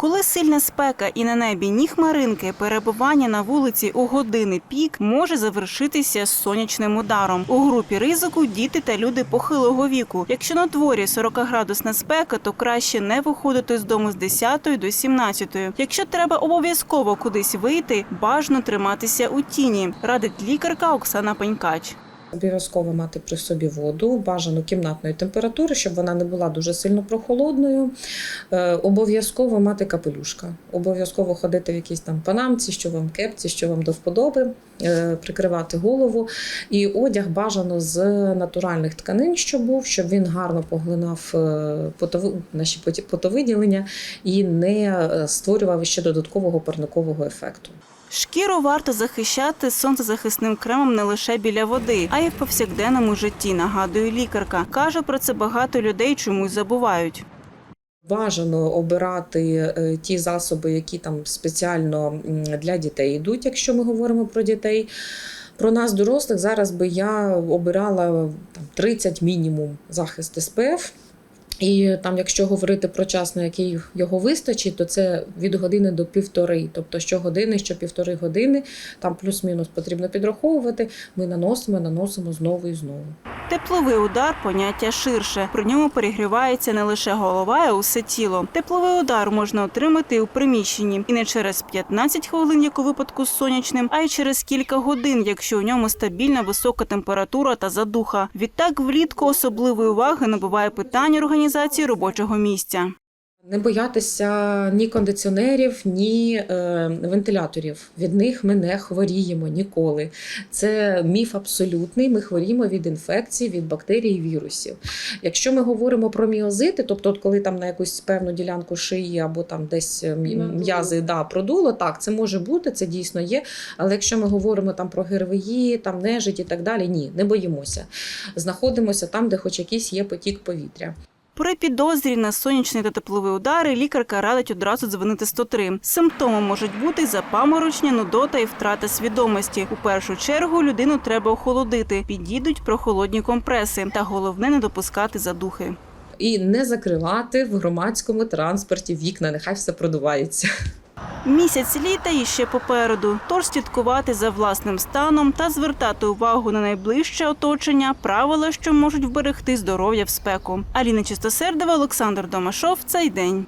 Коли сильна спека і на небі ні хмаринки, перебування на вулиці у години пік може завершитися сонячним ударом. У групі ризику діти та люди похилого віку. Якщо на дворі 40-градусна спека, то краще не виходити з дому з 10 до 17. Якщо треба обов'язково кудись вийти, бажано триматися у тіні, радить лікарка Оксана Пенькач. Обов'язково мати при собі воду, бажану кімнатної температури, щоб вона не була дуже сильно прохолодною. Е, обов'язково мати капелюшка. Обов'язково ходити в якійсь там панамці, що вам кепці, що вам до вподоби, е, прикривати голову. І одяг бажано з натуральних тканин, що був, щоб він гарно поглинав е, потови- наші потовиділення і не створював ще додаткового парникового ефекту. Шкіру варто захищати сонцезахисним кремом не лише біля води, а й в повсякденному житті. Нагадує лікарка. каже про це багато людей чомусь забувають. Бажано обирати е, ті засоби, які там спеціально для дітей йдуть, якщо ми говоримо про дітей. Про нас, дорослих, зараз би я обирала там, 30 мінімум захист СПФ. І там, якщо говорити про час, на який його вистачить, то це від години до півтори. Тобто щогодини, що півтори години, там плюс-мінус потрібно підраховувати. Ми наносимо, наносимо знову і знову. Тепловий удар поняття ширше. При ньому перегрівається не лише голова, а усе тіло. Тепловий удар можна отримати і у приміщенні і не через 15 хвилин, як у випадку з сонячним, а й через кілька годин, якщо у ньому стабільна висока температура та задуха. Відтак, влітку особливої уваги набуває питання організації робочого місця. Не боятися ні кондиціонерів, ні е, вентиляторів. Від них ми не хворіємо ніколи. Це міф абсолютний. Ми хворіємо від інфекцій, від бактерій і вірусів. Якщо ми говоримо про міозити, тобто, от коли там на якусь певну ділянку шиї або там десь е, м'язи да, продуло, так, це може бути, це дійсно є. Але якщо ми говоримо там про ГРВІ, там нежить і так далі, ні, не боїмося. Знаходимося там, де хоч якийсь є потік повітря. При підозрі на сонячний та тепловий удари лікарка радить одразу дзвонити 103. Симптоми можуть бути запаморочення, нудота і втрата свідомості. У першу чергу людину треба охолодити. Підійдуть прохолодні компреси. Та головне не допускати задухи. І не закривати в громадському транспорті вікна, нехай все продувається. Місяць літа іще попереду. Тож слідкувати за власним станом та звертати увагу на найближче оточення, правила, що можуть вберегти здоров'я в спеку. Аліна Чистосердова, Олександр Домашов. Цей день.